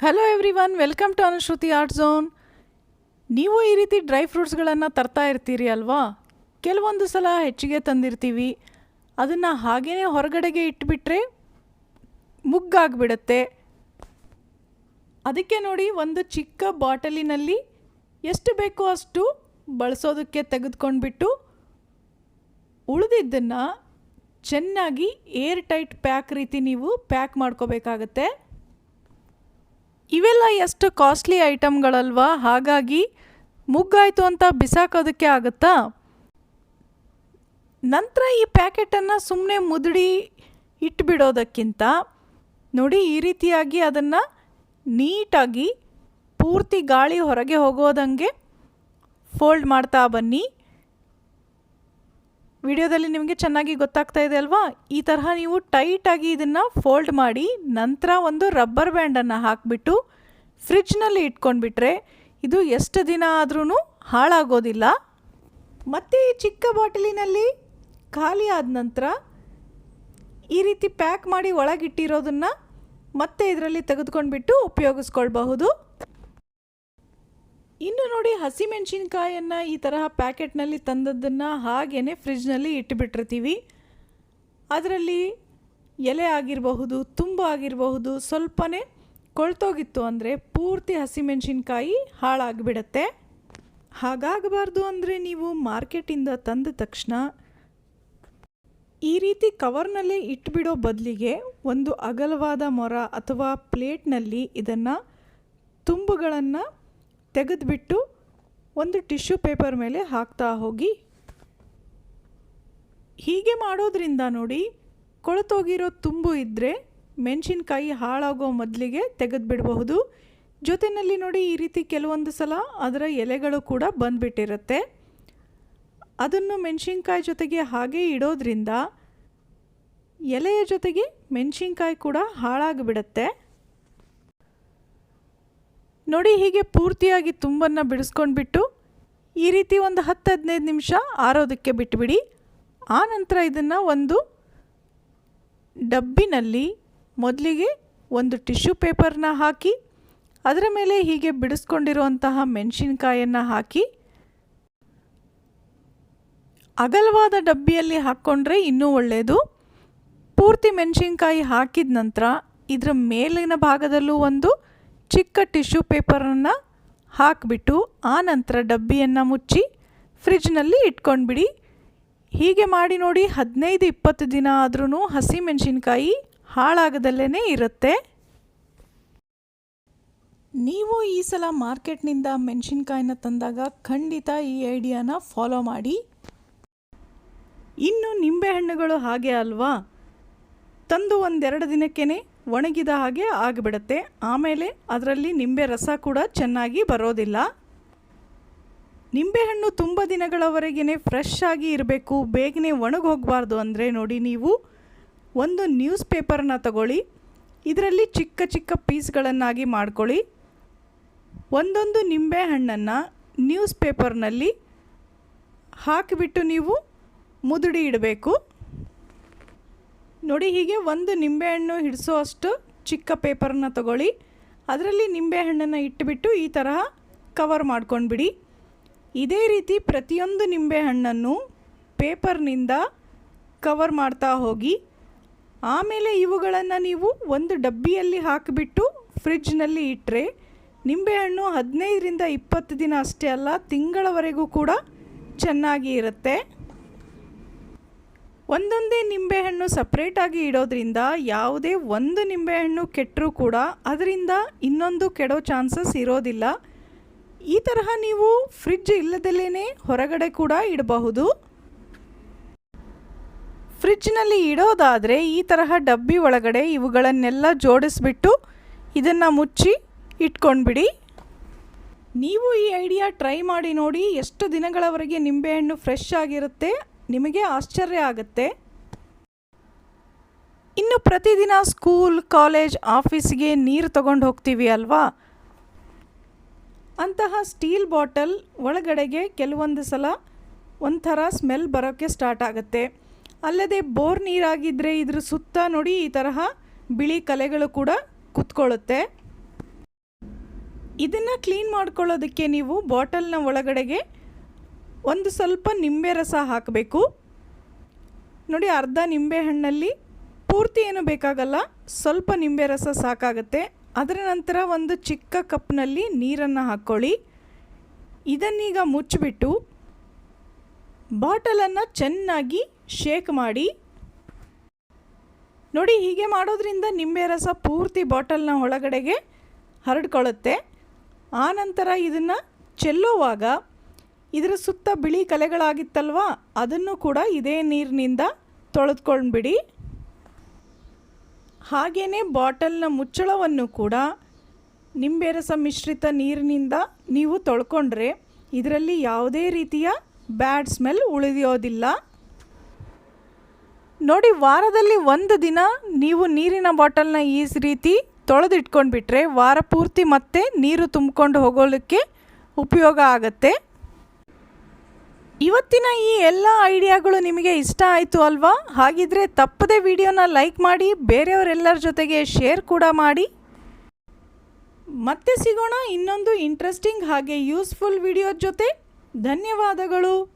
Hello everyone welcome to Anushruti art zone ನೀವು ಈ ರೀತಿ ಡ್ರೈ ಫ್ರೂಟ್ಸ್ಗಳನ್ನು ತರ್ತಾ ಇರ್ತೀರಿ ಅಲ್ವಾ? ಕೆಲವೊಂದು ಸಲ ಹೆಚ್ಚಿಗೆ ತಂದಿರ್ತೀವಿ. ಅದನ್ನು ಹಾಗೇ ಹೊರಗಡೆಗೆ ಇಟ್ಬಿಟ್ರೆ ಮುಗ್ಗಾಗ್ಬಿಡುತ್ತೆ. ಅದಕ್ಕೆ ನೋಡಿ ಒಂದು ಚಿಕ್ಕ ಬಾಟಲಿನಲ್ಲಿ ಎಷ್ಟು ಬೇಕೋ ಅಷ್ಟು ಬಳಸೋದಕ್ಕೆ ತೆಗೆದುಕೊಂಡ್ಬಿಟ್ಟು ಉಳಿದಿದ್ದನ್ನು ಚೆನ್ನಾಗಿ ಏರ್ ಟೈಟ್ ಪ್ಯಾಕ್ ರೀತಿ ನೀವು ಪ್ಯಾಕ್ ಮಾಡ್ಕೋಬೇಕಾಗತ್ತೆ. ಇವೆಲ್ಲ ಎಷ್ಟು ಕಾಸ್ಟ್ಲಿ ಐಟಮ್ಗಳಲ್ವಾ ಹಾಗಾಗಿ ಮುಗ್ಗಾಯಿತು ಅಂತ ಬಿಸಾಕೋದಕ್ಕೆ ಆಗುತ್ತಾ? ನಂತರ ಈ ಪ್ಯಾಕೆಟನ್ನು ಸುಮ್ಮನೆ ಮುದುಡಿ ಇಟ್ಬಿಡೋದಕ್ಕಿಂತ ನೋಡಿ ಈ ರೀತಿಯಾಗಿ ಅದನ್ನು ನೀಟಾಗಿ ಪೂರ್ತಿ ಗಾಳಿ ಹೊರಗೆ ಹೋಗೋದಂಗೆ ಫೋಲ್ಡ್ ಮಾಡ್ತಾ ಬನ್ನಿ. ವಿಡಿಯೋದಲ್ಲಿ ನಿಮಗೆ ಚೆನ್ನಾಗಿ ಗೊತ್ತಾಗ್ತಾ ಇದೆ ಅಲ್ವಾ? ಈ ತರಹ ನೀವು ಟೈಟಾಗಿ ಇದನ್ನು ಫೋಲ್ಡ್ ಮಾಡಿ ನಂತರ ಒಂದು ರಬ್ಬರ್ ಬ್ಯಾಂಡನ್ನು ಹಾಕಿಬಿಟ್ಟು ಫ್ರಿಡ್ಜ್ನಲ್ಲಿ ಇಟ್ಕೊಂಡ್ಬಿಟ್ರೆ ಇದು ಎಷ್ಟು ದಿನ ಆದ್ರೂ ಹಾಳಾಗೋದಿಲ್ಲ. ಮತ್ತು ಈ ಚಿಕ್ಕ ಬಾಟಲಿನಲ್ಲಿ ಖಾಲಿ ಆದ ನಂತರ ಈ ರೀತಿ ಪ್ಯಾಕ್ ಮಾಡಿ ಒಳಗಿಟ್ಟಿರೋದನ್ನು ಮತ್ತೆ ಇದರಲ್ಲಿ ತೆಗೆದುಕೊಂಡ್ಬಿಟ್ಟು ಉಪಯೋಗಿಸ್ಕೊಳ್ಬಹುದು. ಇನ್ನು ನೋಡಿ ಹಸಿಮೆಣಸಿನ್ಕಾಯನ್ನು ಈ ತರಹ ಪ್ಯಾಕೆಟ್ನಲ್ಲಿ ತಂದದ್ದನ್ನು ಹಾಗೇ ಫ್ರಿಜ್ನಲ್ಲಿ ಇಟ್ಟುಬಿಟ್ಟಿರ್ತೀವಿ. ಅದರಲ್ಲಿ ಎಲೆ ಆಗಿರಬಹುದು, ತುಂಬ ಆಗಿರಬಹುದು, ಸ್ವಲ್ಪನೇ ಕೊಳ್ತೋಗಿತ್ತು ಅಂದರೆ ಪೂರ್ತಿ ಹಸಿಮೆಣಸಿನ್ಕಾಯಿ ಹಾಳಾಗಿಬಿಡತ್ತೆ. ಹಾಗಾಗಬಾರ್ದು ಅಂದರೆ ನೀವು ಮಾರ್ಕೆಟಿಂದ ತಂದ ತಕ್ಷಣ ಈ ರೀತಿ ಕವರ್ನಲ್ಲೇ ಇಟ್ಟುಬಿಡೋ ಬದಲಿಗೆ ಒಂದು ಅಗಲವಾದ ಮೊರ ಅಥವಾ ಪ್ಲೇಟ್ನಲ್ಲಿ ಇದನ್ನು ತುಂಬುಗಳನ್ನು ತೆಗೆದುಬಿಟ್ಟು ಒಂದು ಟಿಶ್ಯೂ ಪೇಪರ್ ಮೇಲೆ ಹಾಕ್ತಾ ಹೋಗಿ. ಹೀಗೆ ಮಾಡೋದ್ರಿಂದ ನೋಡಿ ಕೊಳತೋಗಿರೋ ತುಂಬು ಇದ್ದರೆ ಮೆಣಸಿನ್ಕಾಯಿ ಹಾಳಾಗೋ ಮೊದಲಿಗೆ ತೆಗೆದುಬಿಡಬಹುದು. ಜೊತೆಯಲ್ಲಿ ನೋಡಿ ಈ ರೀತಿ ಕೆಲವೊಂದು ಸಲ ಅದರ ಎಲೆಗಳು ಕೂಡ ಬಂದುಬಿಟ್ಟಿರುತ್ತೆ. ಅದನ್ನು ಮೆಣಸಿನ್ಕಾಯಿ ಜೊತೆಗೆ ಹಾಗೆ ಇಡೋದ್ರಿಂದ ಎಲೆಯ ಜೊತೆಗೆ ಮೆಣಸಿನ್ಕಾಯಿ ಕೂಡ ಹಾಳಾಗಿಬಿಡುತ್ತೆ. ನೋಡಿ ಹೀಗೆ ಪೂರ್ತಿಯಾಗಿ ತುಂಬನ್ನು ಬಿಡಿಸ್ಕೊಂಡ್ಬಿಟ್ಟು ಈ ರೀತಿ ಒಂದು ಹತ್ತು ಹದಿನೈದು ನಿಮಿಷ ಆರೋದಕ್ಕೆ ಬಿಟ್ಬಿಡಿ. ಆ ನಂತರ ಇದನ್ನು ಒಂದು ಡಬ್ಬಿನಲ್ಲಿ ಮೊದಲಿಗೆ ಒಂದು ಟಿಶ್ಯೂ ಪೇಪರ್ನ ಹಾಕಿ, ಅದರ ಮೇಲೆ ಹೀಗೆ ಬಿಡಿಸ್ಕೊಂಡಿರುವಂತಹ ಮೆಣಸಿನ್ಕಾಯನ್ನು ಹಾಕಿ, ಅಗಲವಾದ ಡಬ್ಬಿಯಲ್ಲಿ ಹಾಕ್ಕೊಂಡ್ರೆ ಇನ್ನೂ ಒಳ್ಳೆಯದು ಪೂರ್ತಿ ಮೆಣಸಿನ್ಕಾಯಿ ಹಾಕಿದ ನಂತರ ಇದರ ಮೇಲಿನ ಭಾಗದಲ್ಲೂ ಒಂದು ಚಿಕ್ಕ ಟಿಶ್ಯೂ ಪೇಪರನ್ನು ಹಾಕಿಬಿಟ್ಟು ಆ ನಂತರ ಡಬ್ಬಿಯನ್ನು ಮುಚ್ಚಿ ಫ್ರಿಜ್ನಲ್ಲಿ ಇಟ್ಕೊಂಡ್ಬಿಡಿ. ಹೀಗೆ ಮಾಡಿ ನೋಡಿ ಹದಿನೈದು ಇಪ್ಪತ್ತು ದಿನ ಆದ್ರೂ ಹಸಿ ಮೆಣಸಿನ್ಕಾಯಿ ಹಾಳಾಗದಲ್ಲೇ ಇರುತ್ತೆ. ನೀವು ಈ ಸಲ ಮಾರ್ಕೆಟ್ನಿಂದ ಮೆಣಸಿನ್ಕಾಯಿನ ತಂದಾಗ ಖಂಡಿತ ಈ ಐಡಿಯಾನ ಫಾಲೋ ಮಾಡಿ. ಇನ್ನು ನಿಂಬೆಹಣ್ಣುಗಳು ಹಾಗೆ ಅಲ್ವಾ? ತಂದು ಒಂದೆರಡು ದಿನಕ್ಕೇ ಒಣಗಿದ ಹಾಗೆ ಆಗಿಬಿಡುತ್ತೆ. ಆಮೇಲೆ ಅದರಲ್ಲಿ ನಿಂಬೆ ರಸ ಕೂಡ ಚೆನ್ನಾಗಿ ಬರೋದಿಲ್ಲ. ನಿಂಬೆಹಣ್ಣು ತುಂಬ ದಿನಗಳವರೆಗೇ ಫ್ರೆಶ್ ಆಗಿ ಇರಬೇಕು. ಬೇಗನೆ ಒಣಗಿ ಹೋಗಬಾರ್ದು ಅಂದರೆ ನೋಡಿ ನೀವು ಒಂದು ನ್ಯೂಸ್ ಪೇಪರನ್ನ ತಗೊಳ್ಳಿ. ಇದರಲ್ಲಿ ಚಿಕ್ಕ ಚಿಕ್ಕ ಪೀಸ್ಗಳನ್ನಾಗಿ ಮಾಡ್ಕೊಳ್ಳಿ. ಒಂದೊಂದು ನಿಂಬೆಹಣ್ಣನ್ನು ನ್ಯೂಸ್ ಪೇಪರ್ನಲ್ಲಿ ಹಾಕಿಬಿಟ್ಟು ನೀವು ಮುದುಡಿ ಇಡಬೇಕು. ನೋಡಿ ಹೀಗೆ ಒಂದು ನಿಂಬೆಹಣ್ಣು ಹಿಡಿಸೋ ಅಷ್ಟು ಚಿಕ್ಕ ಪೇಪರನ್ನ ತಗೊಳ್ಳಿ. ಅದರಲ್ಲಿ ನಿಂಬೆಹಣ್ಣನ್ನು ಇಟ್ಟುಬಿಟ್ಟು ಈ ತರಹ ಕವರ್ ಮಾಡ್ಕೊಂಡ್ಬಿಡಿ. ಇದೇ ರೀತಿ ಪ್ರತಿಯೊಂದು ನಿಂಬೆಹಣ್ಣನ್ನು ಪೇಪರ್ನಿಂದ ಕವರ್ ಮಾಡ್ತಾ ಹೋಗಿ. ಆಮೇಲೆ ಇವುಗಳನ್ನು ನೀವು ಒಂದು ಡಬ್ಬಿಯಲ್ಲಿ ಹಾಕಿಬಿಟ್ಟು ಫ್ರಿಜ್ನಲ್ಲಿ ಇಟ್ಟರೆ ನಿಂಬೆಹಣ್ಣು ಹದಿನೈದರಿಂದ ಇಪ್ಪತ್ತು ದಿನ ಅಷ್ಟೇ ಅಲ್ಲ, ತಿಂಗಳವರೆಗೂ ಕೂಡ ಚೆನ್ನಾಗಿ ಇರುತ್ತೆ. ಒಂದೊಂದೇ ನಿಂಬೆಹಣ್ಣು ಸಪ್ರೇಟಾಗಿ ಇಡೋದ್ರಿಂದ ಯಾವುದೇ ಒಂದು ನಿಂಬೆಹಣ್ಣು ಕೆಟ್ಟರೂ ಕೂಡ ಅದರಿಂದ ಇನ್ನೊಂದು ಕೆಡೋ ಚಾನ್ಸಸ್ ಇರೋದಿಲ್ಲ. ಈ ತರಹ ನೀವು ಫ್ರಿಜ್ ಇಲ್ಲದಲ್ಲೇ ಹೊರಗಡೆ ಕೂಡ ಇಡಬಹುದು. ಫ್ರಿಜ್ನಲ್ಲಿ ಇಡೋದಾದರೆ ಈ ತರಹ ಡಬ್ಬಿ ಒಳಗಡೆ ಇವುಗಳನ್ನೆಲ್ಲ ಜೋಡಿಸ್ಬಿಟ್ಟು ಇದನ್ನು ಮುಚ್ಚಿ ಇಟ್ಕೊಂಡ್ಬಿಡಿ. ನೀವು ಈ ಐಡಿಯಾ ಟ್ರೈ ಮಾಡಿ ನೋಡಿ ಎಷ್ಟು ದಿನಗಳವರೆಗೆ ನಿಂಬೆಹಣ್ಣು ಫ್ರೆಶ್ ಆಗಿರುತ್ತೆ ನಿಮಗೆ ಆಶ್ಚರ್ಯ ಆಗುತ್ತೆ. ಇನ್ನು ಪ್ರತಿದಿನ ಸ್ಕೂಲ್, ಕಾಲೇಜ್, ಆಫೀಸ್ಗೆ ನೀರು ತಗೊಂಡು ಹೋಗ್ತೀವಿ ಅಲ್ವಾ? ಅಂತಹ ಸ್ಟೀಲ್ ಬಾಟಲ್ ಒಳಗಡೆಗೆ ಕೆಲವೊಂದು ಸಲ ಒಂಥರ ಸ್ಮೆಲ್ ಬರೋಕ್ಕೆ ಸ್ಟಾರ್ಟ್ ಆಗುತ್ತೆ. ಅಲ್ಲದೆ ಬೋರ್ ನೀರಾಗಿದ್ದರೆ ಇದ್ರ ಸುತ್ತ ನೋಡಿ ಈ ತರಹ ಬಿಳಿ ಕಲೆಗಳು ಕೂಡ ಕುತ್ಕೊಳ್ಳುತ್ತೆ. ಇದನ್ನು ಕ್ಲೀನ್ ಮಾಡ್ಕೊಳ್ಳೋದಕ್ಕೆ ನೀವು ಬಾಟಲ್ನ ಒಳಗಡೆಗೆ ಒಂದು ಸ್ವಲ್ಪ ನಿಂಬೆ ರಸ ಹಾಕಬೇಕು. ನೋಡಿ ಅರ್ಧ ನಿಂಬೆ ಹಣ್ಣಲ್ಲಿ ಪೂರ್ತಿ ಏನು ಬೇಕಾಗಲ್ಲ, ಸ್ವಲ್ಪ ನಿಂಬೆ ರಸ ಸಾಕಾಗುತ್ತೆ. ಅದರ ನಂತರ ಒಂದು ಚಿಕ್ಕ ಕಪ್ನಲ್ಲಿ ನೀರನ್ನು ಹಾಕ್ಕೊಳ್ಳಿ ಇದನ್ನೀಗ ಮುಚ್ಚಿಬಿಟ್ಟು ಬಾಟಲನ್ನು ಚೆನ್ನಾಗಿ ಶೇಕ್ ಮಾಡಿ. ನೋಡಿ ಹೀಗೆ ಮಾಡೋದ್ರಿಂದ ನಿಂಬೆ ರಸ ಪೂರ್ತಿ ಬಾಟಲ್ನ ಒಳಗಡೆಗೆ ಹರಡ್ಕೊಳ್ಳುತ್ತೆ. ಆನಂತರ ಇದನ್ನು ಚೆಲ್ಲೋವಾಗ ಇದರ ಸುತ್ತ ಬಿಳಿ ಕಲೆಗಳಾಗಿತ್ತಲ್ವ? ಅದನ್ನು ಕೂಡ ಇದೇ ನೀರಿನಿಂದ ತೊಳೆದ್ಕೊಂಡ್ಬಿಡಿ. ಹಾಗೇ ಬಾಟಲ್ನ ಮುಚ್ಚಳವನ್ನು ಕೂಡ ನಿಂಬೆ ರಸ ಮಿಶ್ರಿತ ನೀರಿನಿಂದ ನೀವು ತೊಳ್ಕೊಂಡ್ರೆ ಇದರಲ್ಲಿ ಯಾವುದೇ ರೀತಿಯ ಬ್ಯಾಡ್ ಸ್ಮೆಲ್ ಉಳಿಯೋದಿಲ್ಲ. ನೋಡಿ, ವಾರದಲ್ಲಿ ಒಂದು ದಿನ ನೀವು ನೀರಿನ ಬಾಟಲ್ನ ಈ ರೀತಿ ತೊಳೆದಿಟ್ಕೊಂಡ್ಬಿಟ್ರೆ ವಾರ ಪೂರ್ತಿ ಮತ್ತೆ ನೀರು ತುಂಬಿಕೊಂಡು ಹೋಗೋದಕ್ಕೆ ಉಪಯೋಗ ಆಗುತ್ತೆ. ಇವತ್ತಿನ ಈ ಎಲ್ಲ ಐಡಿಯಾಗಳು ನಿಮಗೆ ಇಷ್ಟ ಆಯಿತು ಅಲ್ವಾ? ಹಾಗಿದ್ರೆ ತಪ್ಪದೆ ವಿಡಿಯೋನ ಲೈಕ್ ಮಾಡಿ, ಬೇರೆಯವರೆಲ್ಲರ ಜೊತೆಗೆ ಶೇರ್ ಕೂಡ ಮಾಡಿ. ಮತ್ತೆ ಸಿಗೋಣ ಇನ್ನೊಂದು ಇಂಟ್ರೆಸ್ಟಿಂಗ್ ಹಾಗೆ ಯೂಸ್ಫುಲ್ ವಿಡಿಯೋ ಜೊತೆ. ಧನ್ಯವಾದಗಳು.